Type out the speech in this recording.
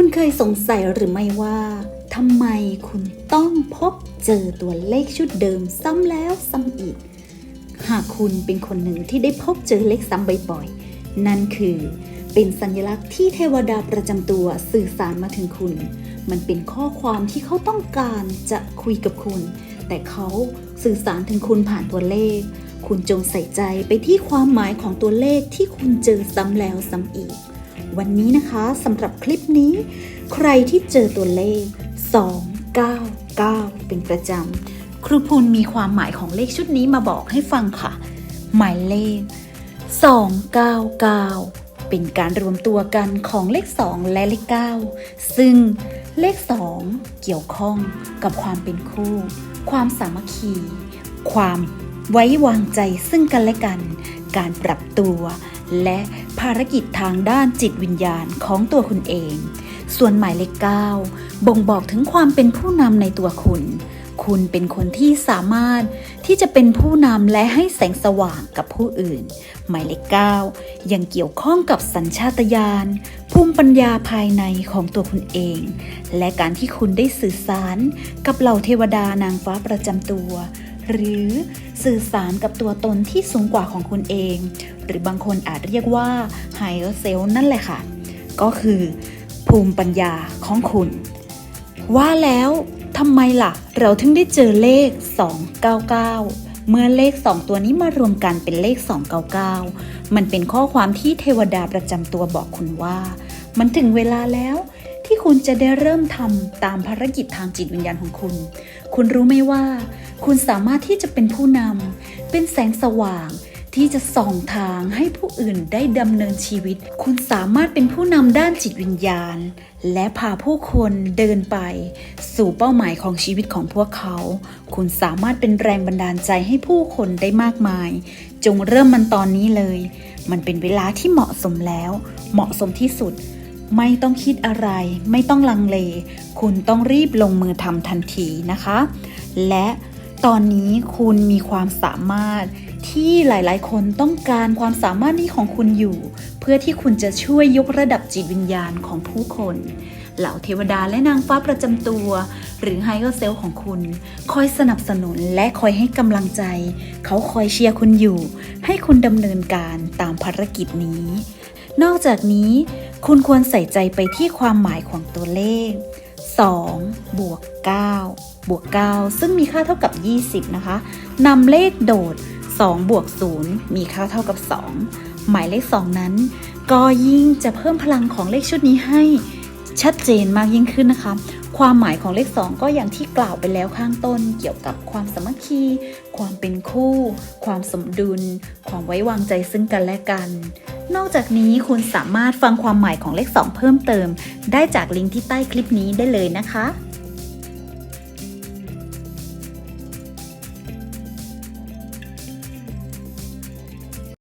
คุณเคยสงสัยหรือไม่ว่าทำไมคุณต้องพบเจอตัวเลขชุดเดิมซ้ำแล้วซ้ำอีก หากคุณเป็นคนหนึ่งที่ได้พบเจอเลขซ้ำบ่อยๆ นั่นคือ เป็นสัญลักษณ์ที่เทวดาประจำตัวสื่อสารมาถึงคุณ มันเป็นข้อความที่เขาต้องการจะคุยกับคุณ แต่เขาสื่อสารถึงคุณผ่านตัวเลข คุณจงใส่ใจไปที่ความหมายของตัวเลขที่คุณเจอซ้ำแล้วซ้ำอีก วันนี้นะคะสำหรับคลิปนี้ ใครที่เจอตัวเลข 299 เป็นประจำ ครูพูลมีความหมายของเลขชุดนี้มาบอกให้ฟังค่ะ หมายเลข 299 เป็นการรวมตัวกันของเลข 2 และเลข 9 ซึ่งเลข 2 เกี่ยวข้องกับความเป็นคู่ ความสามัคคี ความไว้วางใจซึ่งกันและกัน การปรับตัว และภารกิจทางด้านจิตวิญญาณของตัวคุณเอง ส่วนหมายเลข9บ่งบอกถึงความเป็นผู้นำในตัวคุณ คุณเป็นคนที่สามารถที่จะเป็นผู้นำและให้แสงสว่างกับผู้อื่น หมายเลข9ยังเกี่ยวข้องกับสัญชาตญาณภูมิปัญญาภายในของตัวคุณเอง และการที่คุณได้สื่อสารกับเหล่าเทวดานางฟ้าประจำตัว หรือสื่อสารกับตัวตนที่สูงกว่าของคุณเอง หรือบางคนอาจเรียกว่า higher self นั่นแหละค่ะ ก็คือภูมิปัญญาของคุณ ว่าแล้วทำไมล่ะ เราถึงได้เจอเลข 299 เมื่อเลข 2 ตัวนี้มารวมกันเป็นเลข 299 มันเป็นข้อความที่เทวดาประจำตัวบอกคุณว่า มันถึงเวลาแล้ว ที่คุณจะได้เริ่มทำตามภารกิจทางจิตวิญญาณของคุณ คุณรู้ไหมว่า คุณสามารถที่จะเป็นผู้นำเป็นแสงสว่างที่จะส่องทางให้ผู้อื่นได้ดำเนินชีวิต คุณสามารถเป็นผู้นำด้านจิตวิญญาณ และพาผู้คนเดินไป สู่เป้าหมายของชีวิตของพวกเขา คุณสามารถเป็นแรงบันดาลใจให้ผู้คนได้มากมาย จงเริ่มมันตอนนี้เลย มันเป็นเวลาที่เหมาะสมแล้ว เหมาะสมที่สุด ไม่ต้องคิดอะไร ไม่ต้องลังเล คุณต้องรีบลงมือทำทันทีนะคะ และตอนนี้คุณมีความสามารถที่หลายๆ คนต้องการความสามารถนี้ของคุณอยู่ เพื่อที่คุณจะช่วยยกระดับจิตวิญญาณของผู้คน เหล่าเทวดาและนางฟ้าประจำตัว หรือไฮเออร์เซลของคุณ คอยสนับสนุนและคอยให้กำลังใจ เขาคอยเชียร์คุณอยู่ ให้คุณดำเนินการตามภารกิจนี้ นอกจากนี้คุณควรใส่ใจไปที่ความหมายของตัวเลข 2 บวก 9 บวก 9 ซึ่งมีค่าเท่ากับ 20 นะคะนำเลขโดด 2 บวก 0 มีค่าเท่ากับ 2 หมายเลข 2 นั้น ก็ยิ่งจะเพิ่มพลังของเลขชุดนี้ให้ชัดเจนมากยิ่งขึ้นนะคะ ความหมายของเลข 2 ก็อย่างที่กล่าวไปแล้วข้างต้น เกี่ยวกับความสามัคคี ความเป็นคู่ ความสมดุล ความไว้วางใจซึ่งกันและกัน นอกจากนี้คุณสามารถฟังความหมายของเลข 2 เพิ่มเติม ได้จากลิงก์ที่ใต้คลิปนี้ได้เลยนะคะ